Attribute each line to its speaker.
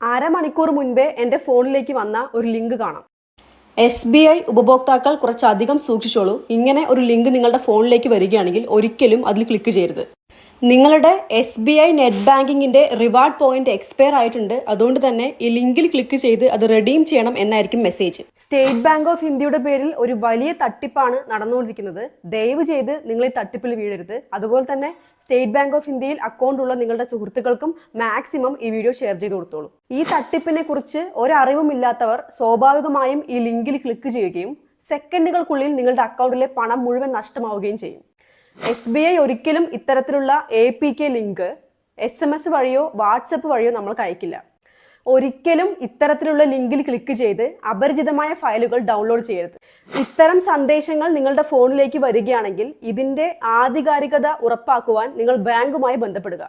Speaker 1: അരമണിക്കൂർ മുൻപേ എന്റെ ഫോണിലേക്ക് വന്ന ഒരു ലിങ്ക് കാണാം.
Speaker 2: എസ് ബി ഐ ഉപഭോക്താക്കൾ കുറച്ചധികം സൂക്ഷിച്ചോളൂ. ഇങ്ങനെ ഒരു ലിങ്ക് നിങ്ങളുടെ ഫോണിലേക്ക് വരികയാണെങ്കിൽ ഒരിക്കലും അതിൽ ക്ലിക്ക് ചെയ്യരുത്. നിങ്ങളുടെ എസ് ബി ഐ നെറ്റ് ബാങ്കിങ്ങിന്റെ റിവാർഡ് പോയിന്റ് എക്സ്പയർ ആയിട്ടുണ്ട്. അതുകൊണ്ട് തന്നെ ഈ ലിങ്കിൽ ക്ലിക്ക് ചെയ്ത് അത് റെഡീം ചെയ്യണം എന്നായിരിക്കും മെസ്സേജ്
Speaker 1: സ്റ്റേറ്റ് ബാങ്ക് ഓഫ് ഇന്ത്യയുടെ പേരിൽ ഒരു വലിയ തട്ടിപ്പാണ് നടന്നുകൊണ്ടിരിക്കുന്നത്. ദയവ് ചെയ്ത് നിങ്ങൾ ഈ തട്ടിപ്പിൽ വീഴരുത്. അതുപോലെ തന്നെ സ്റ്റേറ്റ് ബാങ്ക് ഓഫ് ഇന്ത്യയിൽ അക്കൗണ്ട് ഉള്ള നിങ്ങളുടെ സുഹൃത്തുക്കൾക്കും മാക്സിമം ഈ വീഡിയോ ഷെയർ ചെയ്ത് കൊടുത്തോളൂ. ഈ തട്ടിപ്പിനെ കുറിച്ച് ഒരറിവുമില്ലാത്തവർ സ്വാഭാവികമായും ഈ ലിങ്കിൽ ക്ലിക്ക് ചെയ്യുകയും സെക്കൻഡുകൾക്കുള്ളിൽ നിങ്ങളുടെ അക്കൗണ്ടിലെ പണം മുഴുവൻ നഷ്ടമാവുകയും ചെയ്യും. എസ് ബി ഐ ഒരിക്കലും ഇത്തരത്തിലുള്ള A P K link S M S വഴിയോ വാട്സപ്പ് വഴിയോ നമ്മൾക്ക് അയക്കില്ല. ഒരിക്കലും ഇത്തരത്തിലുള്ള ലിങ്കിൽ ക്ലിക്ക് ചെയ്ത് അപരിചിതമായ ഫയലുകൾ ഡൗൺലോഡ് ചെയ്യരുത്. ഇത്തരം സന്ദേശങ്ങൾ നിങ്ങളുടെ ഫോണിലേക്ക് വരികയാണെങ്കിൽ ഇതിന്റെ ആധികാരികത ഉറപ്പാക്കുവാൻ നിങ്ങൾ ബാങ്കുമായി ബന്ധപ്പെടുക.